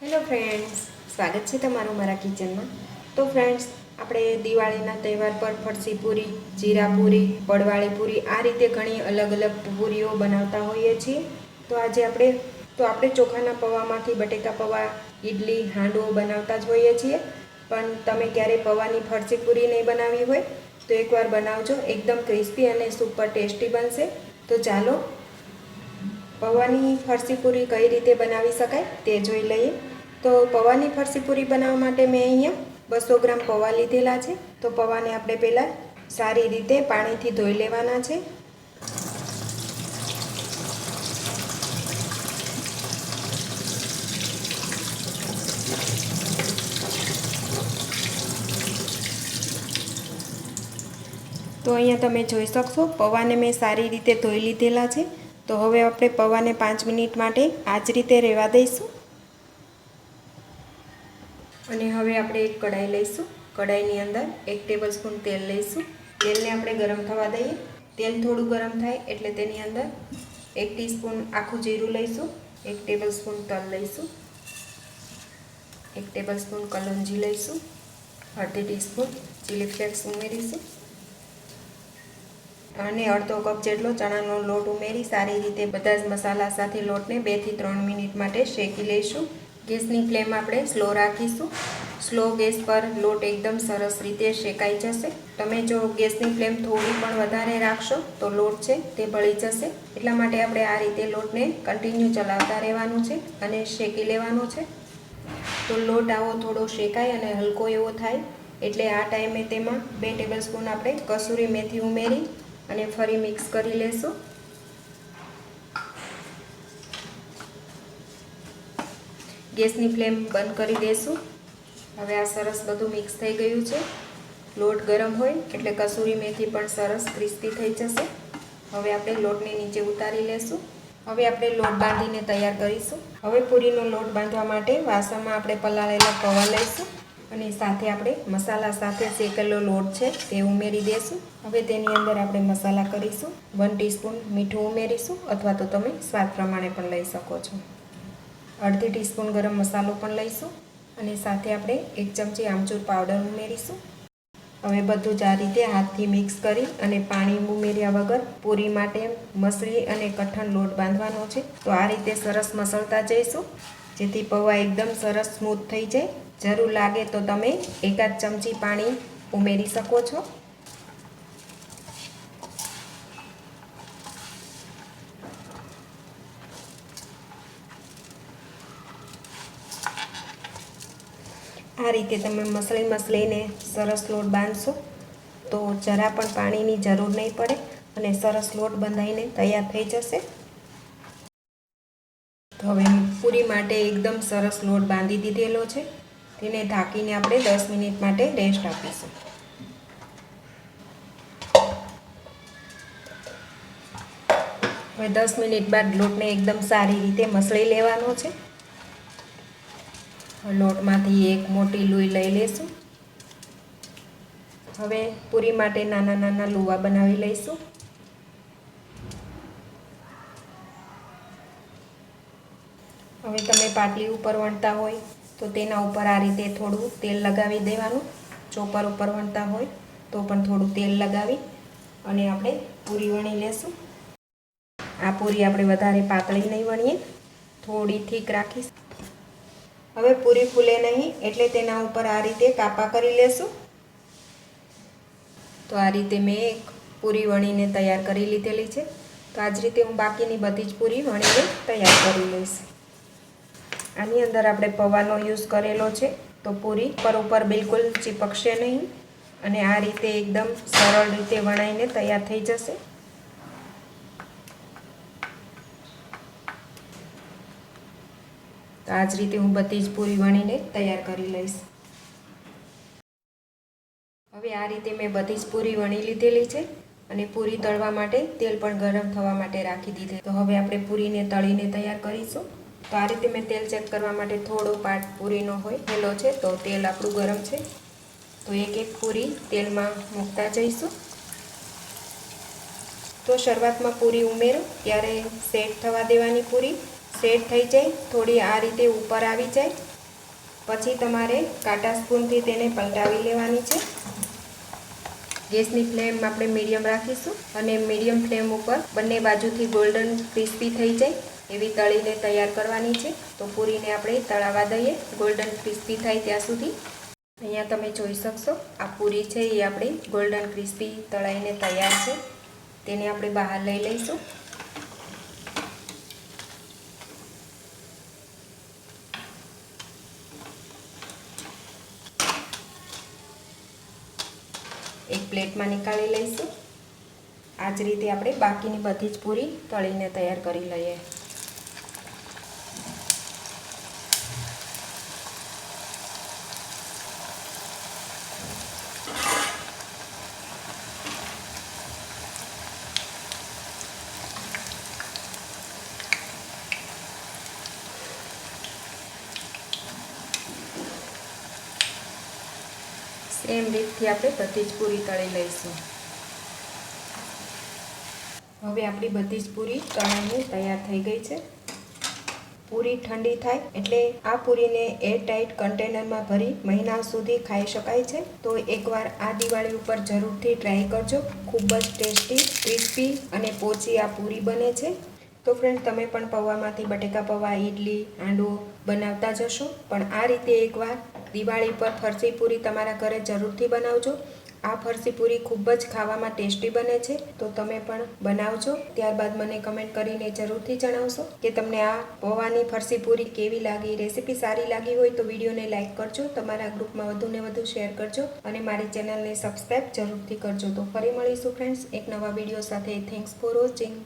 Hello friends, સ્વાગત છે તમારું મારા કિચનમાં. તો ફ્રેન્ડ્સ, આપણે દિવાળીના તહેવાર પર ફરસી પૂરી જીરા પૂરી પડવાળી પૂરી આ રીતે ઘણી અલગ અલગ પૂરીઓ બનાવતા હોઈએ છીએ. તો આજે આપણે, તો આપણે ચોખાના પૌવામાંથી બટેકા પૌવા ઇડલી હાંડવો બનાવતા જ હોઈએ છીએ. પણ તમે ક્યારેય પૌવાની ફરસી પૂરી નહીં બનાવી હોય, તો એકવાર બનાવજો. એકદમ ક્રિસ્પી અને સુપર ટેસ્ટી બનશે. તો ચાલો પૌવાની ફરસી પૂરી કઈ રીતે બનાવી શકાય તે જોઈ લઈએ. તો પૌવાની ફરસી પૂરી બનાવવા માટે મેં અહીંયા બસો ગ્રામ પૌવા લીધેલા છે. તો પૌવાને આપણે પહેલાં સારી રીતે પાણીથી ધોઈ લેવાના છે. તો અહીંયા તમે જોઈ શકશો, પૌવાને મેં સારી રીતે ધોઈ લીધેલા છે. તો હવે આપણે પૌવાને પાંચ મિનિટ માટે આ જ રીતે રહેવા દઈશું. અને હવે આપણે એક કઢાઈ લઈશું. કઢાઈની અંદર એક ટેબલ સ્પૂન તેલ લઈશું. તેલને આપણે ગરમ થવા દઈએ. તેલ થોડું ગરમ થાય એટલે તેની અંદર એક ટીસ્પૂન આખું જીરું લઈશું. એક ટેબલ સ્પૂન તલ લઈશું. એક ટેબલ સ્પૂન કલોંજી લઈશું. અડધી ટીસ્પૂન ચીલી ફ્લેક્સ ઉમેરીશું. અને અડધો કપ જેટલો ચણાનો લોટ ઉમેરી સારી રીતે બધા જ મસાલા સાથે લોટને બેથી ત્રણ મિનિટ માટે શેકી લઈશું. ગેસની ફ્લેમ આપણે સ્લો રાખીશું. સ્લો ગેસ પર લોટ એકદમ સરસ રીતે શેકાઈ જશે. તમે જો ગેસની ફ્લેમ થોડી પણ વધારે રાખશો તો લોટ છે તે ભળી જશે. એટલા માટે આપણે આ રીતે લોટને કન્ટિન્યુ ચલાવતા રહેવાનું છે અને શેકી લેવાનો છે. તો લોટ આવો થોડો શેકાય અને હલકો એવો થાય. એટલે આ ટાઈમે તેમાં બે ટેબલ સ્પૂન આપણે કસૂરી મેથી ઉમેરી અને ફરી મિક્સ કરી લેશું. ગેસની ફ્લેમ બંધ કરી દેશું. હવે આ સરસ બધું મિક્સ થઈ ગયું છે. લોટ ગરમ હોય, એટલે કસૂરી મેથી પણ સરસ ક્રિસ્પી થઈ જશે. હવે આપણે લોટને નીચે ઉતારી લેશું. હવે આપણે લોટ બાંધીને તૈયાર કરીશું. હવે પૂરીનો લોટ બાંધવા માટે વાસણમાં આપણે પલાળેલા પૌવા લઈશું. અને સાથે આપણે મસાલા સાથે શેકેલો લોટ છે, તે ઉમેરી દઈશું હવે તેની અંદર આપણે મસાલા કરીશું. વન ટીસ્પૂન મીઠું ઉમેરીશું, અથવા તો તમે સ્વાદ પ્રમાણે પણ લઈ શકો છો. અડધી ટીસ્પૂન ગરમ મસાલો પણ લઈશું અને સાથે આપણે એક ચમચી આમચૂર પાવડર ઉમેરીશું. હવે બધું જ આ રીતે હાથથી મિક્સ કરી અને પાણી ઉમેર્યા વગર પૂરી માટે મસળી અને કઠણ લોટ બાંધવાનો છે. તો આ રીતે સરસ મસળતા જઈશું, જેથી પૌવા એકદમ સરસ સ્મૂથ થઈ જાય. જરૂર લાગે તો તમે એકાદ ચમચી પાણી ઉમેરી શકો છો. આ રીતે તમે મસળી મસળીને સરસ લોટ બાંધશો તો જરા પણ પાણીની જરૂર નહીં પડે અને સરસ લોટ બંધાઈને તૈયાર થઈ જશે. તો હવે પૂરી માટે એકદમ સરસ લોટ બાંધી દીધેલો છે. તેને ઢાંકીને આપણે દસ મિનિટ માટે રેસ્ટ આપીશું. હવે દસ મિનિટ બાદ લોટને એકદમ સારી રીતે મસળી લેવાનો છે. લોટમાંથી એક મોટી લોહી લઈ લઈશું હવે પૂરી માટે નાના નાના લુવા બનાવી લઈશું. હવે તમે પાટલી ઉપર વણતા હોય તો તેના ઉપર આ રીતે થોડું તેલ લગાવી દેવાનું. ચોપર ઉપર વણતા હોય તો પણ થોડું તેલ લગાવી અને આપણે પૂરી વણી લેશું. આ પૂરી આપણે વધારે પાતળી નહીં વણીએ, થોડી થીક રાખીશ. હવે પૂરી ફૂલે નહીં એટલે તેના ઉપર આ રીતે કાપા કરી લેશું. તો આ રીતે મેં એક પૂરી વણીને તૈયાર કરી લીધેલી છે. તો આ જ રીતે હું બાકીની બધી જ પૂરી વણીને તૈયાર કરી લઈશ. આની અંદર આપણે પૌવાનો યુઝ કરેલો છે. તો પૂરી પર ઉપર બિલકુલ ચીપકશે નહીં અને આ રીતે એકદમ સરળ રીતે વણાઈને તૈયાર થઈ જશે. તો આ જ રીતે હું બધી જ પૂરી વણીને તૈયાર કરી લઈશ. હવે આ રીતે મેં બધી જ પૂરી વણી લીધેલી છે અને પૂરી તળવા માટે તેલ પણ ગરમ થવા માટે રાખી દીધે તો હવે આપણે પૂરીને તળીને તૈયાર કરીશું. તો આ રીતે મેં તેલ ચેક કરવા માટે થોડો પાર્ટ પૂરીનો હોય, હેલો છે, તો તેલ આપણું ગરમ છે. તો એક એક પૂરી તેલમાં મૂકતા જઈશું. તો શરૂઆતમાં પૂરી ઉમેરો, ત્યારે સેટ થવા દેવાની પૂરી. સેટ થઈ જાય, થોડી આ રીતે ઉપર આવી જાય. પછી તમારે કાંટા સ્પૂનથી તેને પલટાવી લેવાની છે. ગેસની ફ્લેમ આપણે મીડિયમ રાખીશું અને મીડિયમ ફ્લેમ ઉપર બંને બાજુથી ગોલ્ડન ક્રિસ્પી થઈ જાય. એવી તળીને તૈયાર કરવાની છે. તો પૂરીને આપણે તળાવા દઈએ. ગોલ્ડન ક્રિસ્પી થાય ત્યાં સુધી. અહીંયા તમે જોઈ શકશો, આ પૂરી છે, એ આપણી ગોલ્ડન ક્રિસ્પી તળાઈને તૈયાર છે. તેને આપણે બહાર લઈ લઈશું. એક પ્લેટમાં નીકાળી લઈશું. આ જ રીતે આપણે બાકીની બધી જ પૂરી તળીને તૈયાર કરી લઈએ. સેમ રીતથી આપણે બધી જ પૂરી તળી લઈશું. હવે આપણી બધી જ પૂરી તળાઈને તૈયાર થઈ ગઈ છે. પૂરી ઠંડી થાય એટલે આ પૂરીને એર ટાઈટ કન્ટેનરમાં ભરી મહિના સુધી ખાઈ શકાય છે. તો એકવાર આ દિવાળી ઉપર જરૂરથી ટ્રાય કરજો. ખૂબ જ ટેસ્ટી, ક્રિસ્પી અને પોચી આ પૂરી બને છે. તો ફ્રેન્ડ તમે પણ પૌવામાંથી બટેકા પૌવા ઇડલી આંડો બનાવતા જશો. પણ આ રીતે એકવાર દિવાળી પર ફરસી પૂરી તમારા ઘરે જરૂરથી બનાવજો. આ ફરસી પૂરી ખૂબ જ ખાવામાં ટેસ્ટી બને છે. તો તમે પણ બનાવજો. ત્યારબાદ મને કમેન્ટ કરીને જરૂરથી જણાવશો કે તમને આ પૌવાની ફરસી પૂરી કેવી લાગી, રેસીપી સારી લાગી હોય તો વિડીયોને લાઇક કરજો, તમારા ગ્રુપમાં વધુને વધુ શેર કરજો અને મારી ચેનલને સબસ્ક્રાઈબ જરૂરથી કરજો. તો ફરી મળીશું, ફ્રેન્ડ્સ, એક નવા વીડિયો સાથે. Thanks for watching.